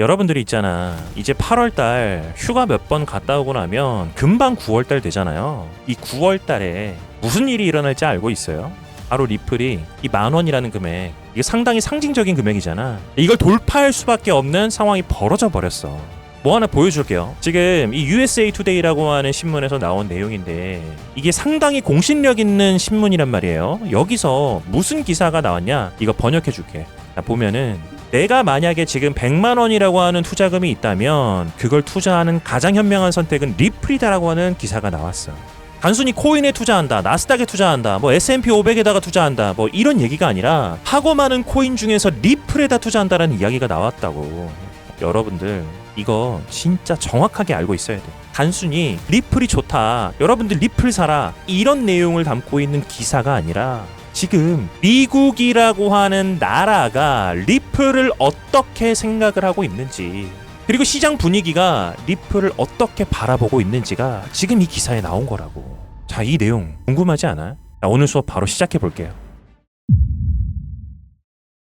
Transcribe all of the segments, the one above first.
여러분들이 있잖아. 이제 8월 달 휴가 몇 번 갔다 오고 나면 금방 9월 달 되잖아요. 이 9월 달에 무슨 일이 일어날지 알고 있어요? 바로 리플이 이 만 원이라는 금액 이게 상당히 상징적인 금액이잖아. 이걸 돌파할 수밖에 없는 상황이 벌어져 버렸어. 뭐 하나 보여줄게요. 지금 이 USA Today라고 하는 신문에서 나온 내용인데 이게 상당히 공신력 있는 신문이란 말이에요. 여기서 무슨 기사가 나왔냐? 이거 번역해 줄게. 자, 보면은 내가 만약에 지금 100만 원이라고 하는 투자금이 있다면 그걸 투자하는 가장 현명한 선택은 리플이다라고 하는 기사가 나왔어. 단순히 코인에 투자한다, 나스닥에 투자한다, 뭐 S&P 500에다가 투자한다, 뭐 이런 얘기가 아니라 하고 많은 코인 중에서 리플에다 투자한다라는 이야기가 나왔다고. 여러분들 이거 진짜 정확하게 알고 있어야 돼. 단순히 리플이 좋다. 여러분들 리플 사라. 이런 내용을 담고 있는 기사가 아니라 지금 미국이라고 하는 나라가 리플을 어떻게 생각을 하고 있는지 그리고 시장 분위기가 리플을 어떻게 바라보고 있는지가 지금 이 기사에 나온 거라고. 자, 이 내용 궁금하지 않아요? 자, 오늘 수업 바로 시작해 볼게요.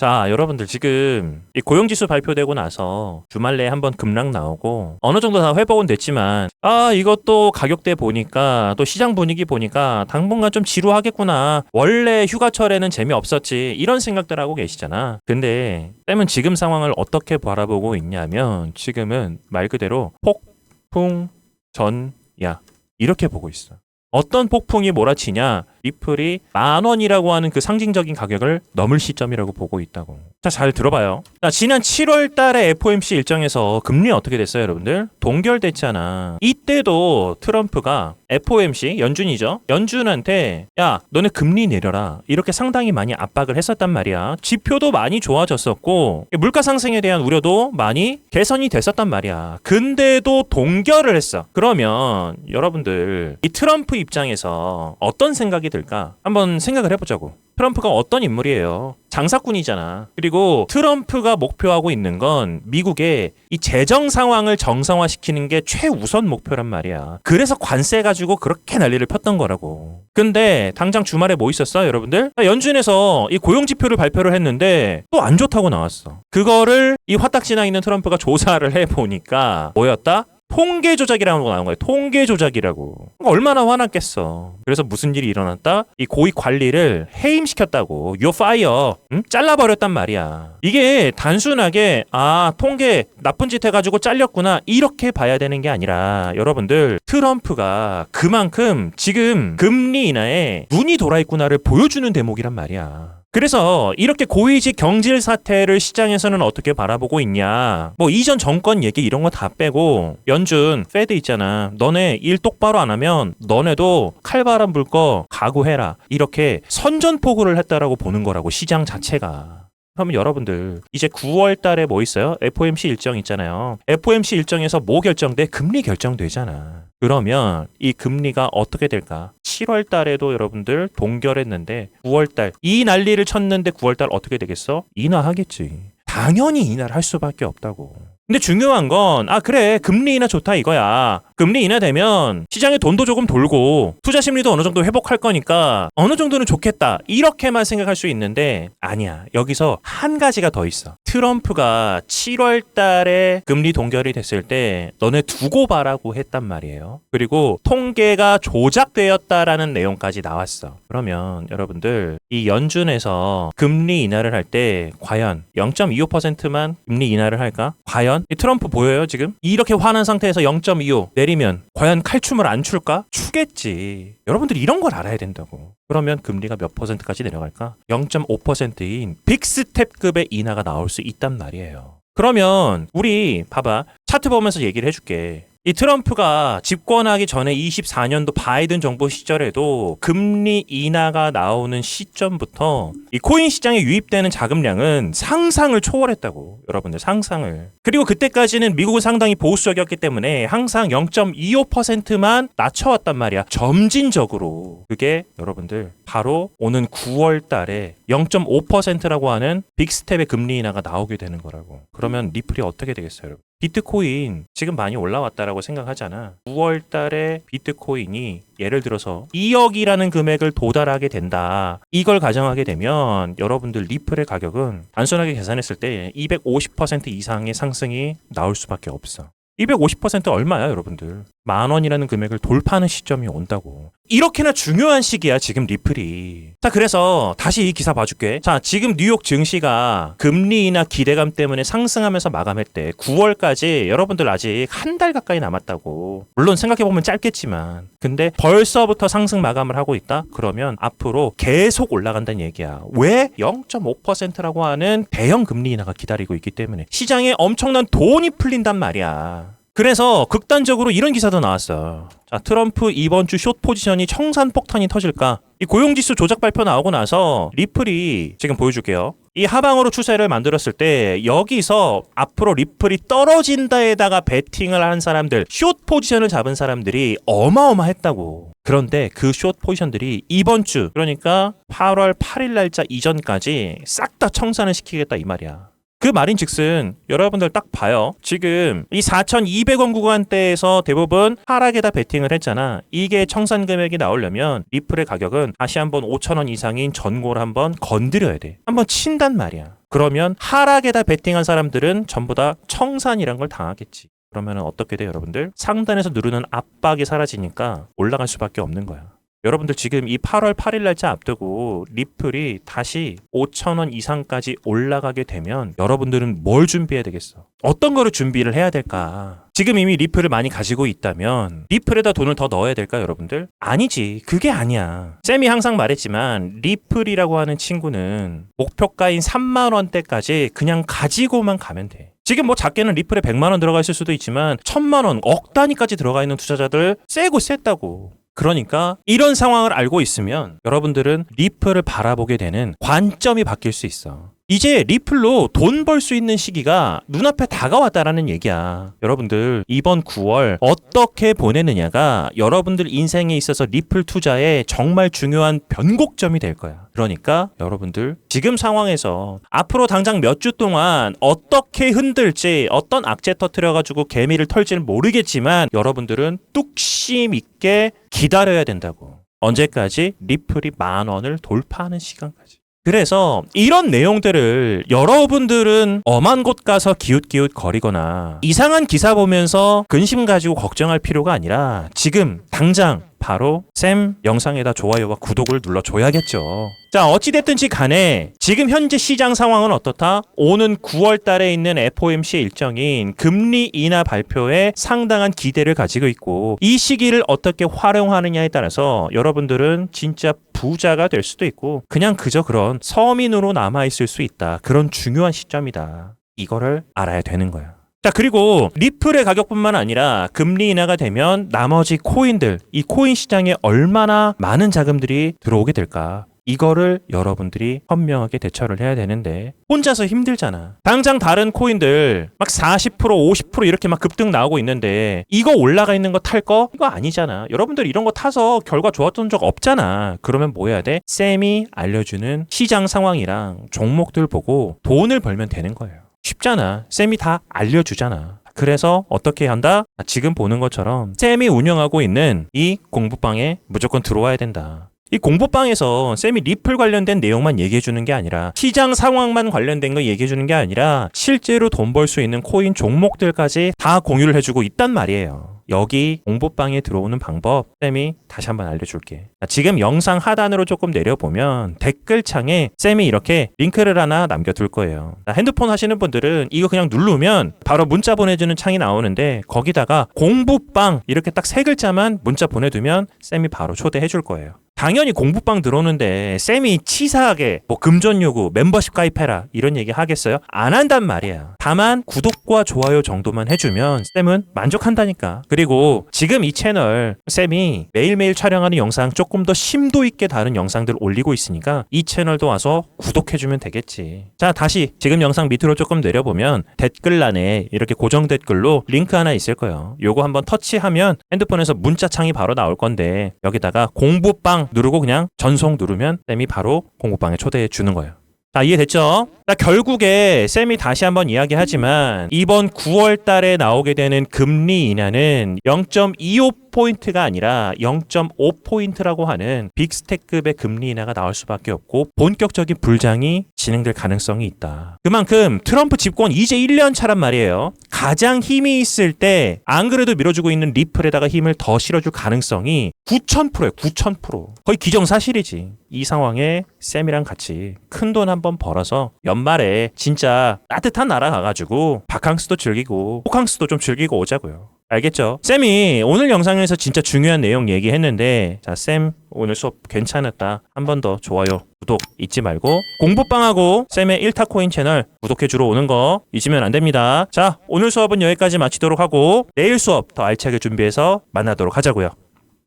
자, 여러분들 지금 이 고용지수 발표되고 나서 주말 내에 한번 급락 나오고 어느 정도 다 회복은 됐지만 아, 이것도 가격대 보니까 또 시장 분위기 보니까 당분간 좀 지루하겠구나. 원래 휴가철에는 재미없었지. 이런 생각들 하고 계시잖아. 근데 쌤은 지금 상황을 어떻게 바라보고 있냐면 지금은 말 그대로 폭풍 전야 이렇게 보고 있어. 어떤 폭풍이 몰아치냐? 리플이 만 원이라고 하는 그 상징적인 가격을 넘을 시점이라고 보고 있다고. 자, 잘 들어봐요. 자, 지난 7월 달에 FOMC 일정에서 금리 어떻게 됐어요, 여러분들? 동결됐잖아. 이때도 트럼프가 FOMC, 연준이죠? 연준한테, 야, 너네 금리 내려라. 이렇게 상당히 많이 압박을 했었단 말이야. 지표도 많이 좋아졌었고, 물가 상승에 대한 우려도 많이 개선이 됐었단 말이야. 근데도 동결을 했어. 그러면 여러분들, 이 트럼프 입장에서 어떤 생각이 들까? 한번 생각을 해보자고. 트럼프가 어떤 인물이에요? 장사꾼이잖아. 그리고 트럼프가 목표하고 있는 건 미국의 이 재정 상황을 정상화시키는 게 최우선 목표란 말이야. 그래서 관세 가지고 그렇게 난리를 폈던 거라고. 근데 당장 주말에 뭐 있었어, 여러분들? 연준에서 이 고용 지표를 발표를 했는데 또 안 좋다고 나왔어. 그거를 이 화딱지나 있는 트럼프가 조사를 해 보니까 뭐였다? 통계 조작이라는 거 나온 거예요. 통계 조작이라고. 얼마나 화났겠어. 그래서 무슨 일이 일어났다? 이 고위 관리를 해임시켰다고. 요 파이어. 응? 잘라버렸단 말이야. 이게 단순하게 아 통계 나쁜 짓 해가지고 잘렸구나 이렇게 봐야 되는 게 아니라 여러분들 트럼프가 그만큼 지금 금리 인하에 눈이 돌아있구나를 보여주는 대목이란 말이야. 그래서 이렇게 고위직 경질 사태를 시장에서는 어떻게 바라보고 있냐. 뭐 이전 정권 얘기 이런 거 다 빼고 연준 페드 있잖아. 너네 일 똑바로 안 하면 너네도 칼바람 불 거 각오해라. 이렇게 선전포고를 했다라고 보는 거라고 시장 자체가. 그러면 여러분들 이제 9월 달에 뭐 있어요? FOMC 일정 있잖아요. FOMC 일정에서 뭐 결정돼? 금리 결정되잖아. 그러면 이 금리가 어떻게 될까? 7월 달에도 여러분들 동결했는데 9월 달 이 난리를 쳤는데 9월 달 어떻게 되겠어? 인하하겠지. 당연히 인하를 할 수밖에 없다고. 근데 중요한 건, 아, 그래, 금리 인하 좋다 이거야. 금리 인하되면 시장에 돈도 조금 돌고 투자 심리도 어느 정도 회복할 거니까 어느 정도는 좋겠다. 이렇게만 생각할 수 있는데, 아니야. 여기서 한 가지가 더 있어. 트럼프가 7월 달에 금리 동결이 됐을 때 너네 두고 봐라고 했단 말이에요. 그리고 통계가 조작되었다라는 내용까지 나왔어. 그러면 여러분들, 이 연준에서 금리 인하를 할 때 과연 0.25%만 금리 인하를 할까? 과연? 이 트럼프 보여요, 지금? 이렇게 화난 상태에서 0.25 내리 면 과연 칼춤을 안 출까? 추겠지. 여러분들이 이런 걸 알아야 된다고. 그러면 금리가 몇 퍼센트까지 내려갈까? 0.5%인 빅스텝급의 인하가 나올 수 있단 말이에요. 그러면 우리 봐봐 차트 보면서 얘기를 해줄게. 이 트럼프가 집권하기 전에 24년도 바이든 정부 시절에도 금리 인하가 나오는 시점부터 이 코인 시장에 유입되는 자금량은 상상을 초월했다고 여러분들 상상을. 그리고 그때까지는 미국은 상당히 보수적이었기 때문에 항상 0.25%만 낮춰왔단 말이야. 점진적으로. 그게 여러분들 바로 오는 9월 달에 0.5%라고 하는 빅스텝의 금리 인하가 나오게 되는 거라고. 그러면 리플이 어떻게 되겠어요 여러분 비트코인 지금 많이 올라왔다라고 생각하잖아. 9월 달에 비트코인이 예를 들어서 2억이라는 금액을 도달하게 된다. 이걸 가정하게 되면 여러분들 리플의 가격은 단순하게 계산했을 때 250% 이상의 상승이 나올 수밖에 없어. 250% 얼마야, 여러분들? 만 원이라는 금액을 돌파하는 시점이 온다고. 이렇게나 중요한 시기야, 지금 리플이. 자, 그래서 다시 이 기사 봐줄게. 자, 지금 뉴욕 증시가 금리나 기대감 때문에 상승하면서 마감했대. 9월까지 여러분들 아직 한 달 가까이 남았다고. 물론 생각해보면 짧겠지만. 근데 벌써부터 상승 마감을 하고 있다? 그러면 앞으로 계속 올라간다는 얘기야. 왜? 0.5%라고 하는 대형 금리 인하가 기다리고 있기 때문에. 시장에 엄청난 돈이 풀린단 말이야. 그래서 극단적으로 이런 기사도 나왔어. 자, 트럼프 이번 주 숏 포지션이 청산 폭탄이 터질까? 이 고용지수 조작 발표 나오고 나서 리플이 지금 보여줄게요. 이 하방으로 추세를 만들었을 때 여기서 앞으로 리플이 떨어진다에다가 베팅을 한 사람들, 숏 포지션을 잡은 사람들이 어마어마했다고. 그런데 그 숏 포지션들이 이번 주, 그러니까 8월 8일 날짜 이전까지 싹 다 청산을 시키겠다 이 말이야. 그 말인 즉슨 여러분들 딱 봐요. 지금 이 4,200원 구간대에서 대부분 하락에다 베팅을 했잖아. 이게 청산 금액이 나오려면 리플의 가격은 다시 한번 5,000원 이상인 전고를 한번 건드려야 돼. 한번 친단 말이야. 그러면 하락에다 베팅한 사람들은 전부 다 청산이란 걸 당하겠지. 그러면 어떻게 돼 여러분들? 상단에서 누르는 압박이 사라지니까 올라갈 수밖에 없는 거야. 여러분들 지금 이 8월 8일 날짜 앞두고 리플이 다시 5천원 이상까지 올라가게 되면 여러분들은 뭘 준비해야 되겠어? 어떤 거를 준비를 해야 될까? 지금 이미 리플을 많이 가지고 있다면 리플에다 돈을 더 넣어야 될까 여러분들? 아니지. 그게 아니야. 쌤이 항상 말했지만 리플이라고 하는 친구는 목표가인 3만 원대까지 그냥 가지고만 가면 돼. 지금 뭐 작게는 리플에 100만 원 들어가 있을 수도 있지만 1000만 원, 억 단위까지 들어가 있는 투자자들 세고 셌다고. 그러니까 이런 상황을 알고 있으면 여러분들은 리플을 바라보게 되는 관점이 바뀔 수 있어. 이제 리플로 돈 벌 수 있는 시기가 눈앞에 다가왔다라는 얘기야. 여러분들 이번 9월 어떻게 보내느냐가 여러분들 인생에 있어서 리플 투자에 정말 중요한 변곡점이 될 거야. 그러니까 여러분들 지금 상황에서 앞으로 당장 몇 주 동안 어떻게 흔들지 어떤 악재 터트려 가지고 개미를 털지는 모르겠지만 여러분들은 뚝심 있게 기다려야 된다고. 언제까지 리플이 만 원을 돌파하는 시간까지. 그래서 이런 내용들을 여러분들은 엄한 곳 가서 기웃기웃 거리거나 이상한 기사 보면서 근심 가지고 걱정할 필요가 아니라 지금 당장 바로 쌤 영상에다 좋아요와 구독을 눌러줘야겠죠. 자, 어찌됐든지 간에 지금 현재 시장 상황은 어떻다? 오는 9월 달에 있는 FOMC 일정인 금리 인하 발표에 상당한 기대를 가지고 있고 이 시기를 어떻게 활용하느냐에 따라서 여러분들은 진짜 부자가 될 수도 있고 그냥 그저 그런 서민으로 남아있을 수 있다. 그런 중요한 시점이다. 이거를 알아야 되는 거야. 자, 그리고 리플의 가격뿐만 아니라 금리 인하가 되면 나머지 코인들, 이 코인 시장에 얼마나 많은 자금들이 들어오게 될까? 이거를 여러분들이 현명하게 대처를 해야 되는데 혼자서 힘들잖아. 당장 다른 코인들 막 40% 50% 이렇게 막 급등 나오고 있는데 이거 올라가 있는 거 탈 거? 이거 아니잖아. 여러분들 이런 거 타서 결과 좋았던 적 없잖아. 그러면 뭐 해야 돼? 쌤이 알려주는 시장 상황이랑 종목들 보고 돈을 벌면 되는 거예요. 쉽잖아. 쌤이 다 알려주잖아. 그래서 어떻게 한다? 지금 보는 것처럼 쌤이 운영하고 있는 이 공부방에 무조건 들어와야 된다. 이 공부방에서 쌤이 리플 관련된 내용만 얘기해 주는 게 아니라 시장 상황만 관련된 거 얘기해 주는 게 아니라 실제로 돈 벌 수 있는 코인 종목들까지 다 공유를 해주고 있단 말이에요. 여기 공부방에 들어오는 방법 쌤이 다시 한번 알려줄게. 자, 지금 영상 하단으로 조금 내려보면 댓글창에 쌤이 이렇게 링크를 하나 남겨둘 거예요. 자, 핸드폰 하시는 분들은 이거 그냥 누르면 바로 문자 보내주는 창이 나오는데 거기다가 공부방 이렇게 딱 세 글자만 문자 보내두면 쌤이 바로 초대해 줄 거예요. 당연히 공부방 들어오는데 쌤이 치사하게 뭐 금전 요구, 멤버십 가입해라 이런 얘기 하겠어요? 안 한단 말이야. 다만 구독과 좋아요 정도만 해주면 쌤은 만족한다니까. 그리고 지금 이 채널 쌤이 매일매일 촬영하는 영상 조금 더 심도 있게 다른 영상들 올리고 있으니까 이 채널도 와서 구독해주면 되겠지. 자 다시 지금 영상 밑으로 조금 내려보면 댓글란에 이렇게 고정 댓글로 링크 하나 있을 거예요. 요거 한번 터치하면 핸드폰에서 문자창이 바로 나올 건데 여기다가 공부방 누르고 그냥 전송 누르면 쌤이 바로 공부방에 초대해 주는 거예요. 자, 이해됐죠? 자, 결국에 쌤이 다시 한번 이야기하지만 이번 9월 달에 나오게 되는 금리 인하는 0.25포인트가 아니라 0.5포인트라고 하는 빅스택급의 금리 인하가 나올 수밖에 없고 본격적인 불장이 진행될 가능성이 있다. 그만큼 트럼프 집권 이제 1년 차란 말이에요. 가장 힘이 있을 때 안 그래도 밀어주고 있는 리플에다가 힘을 더 실어줄 가능성이 9,000%예요. 9,000%. 거의 기정사실이지. 이 상황에 쌤이랑 같이 큰 돈 한번 벌어서 연말에 진짜 따뜻한 나라 가가지고 바캉스도 즐기고 호캉스도 좀 즐기고 오자고요. 알겠죠? 쌤이 오늘 영상에서 진짜 중요한 내용 얘기했는데 자, 쌤 오늘 수업 괜찮았다. 한 번 더 좋아요, 구독 잊지 말고 공부방하고 쌤의 1타 코인 채널 구독해 주러 오는 거 잊으면 안 됩니다. 자, 오늘 수업은 여기까지 마치도록 하고 내일 수업 더 알차게 준비해서 만나도록 하자고요.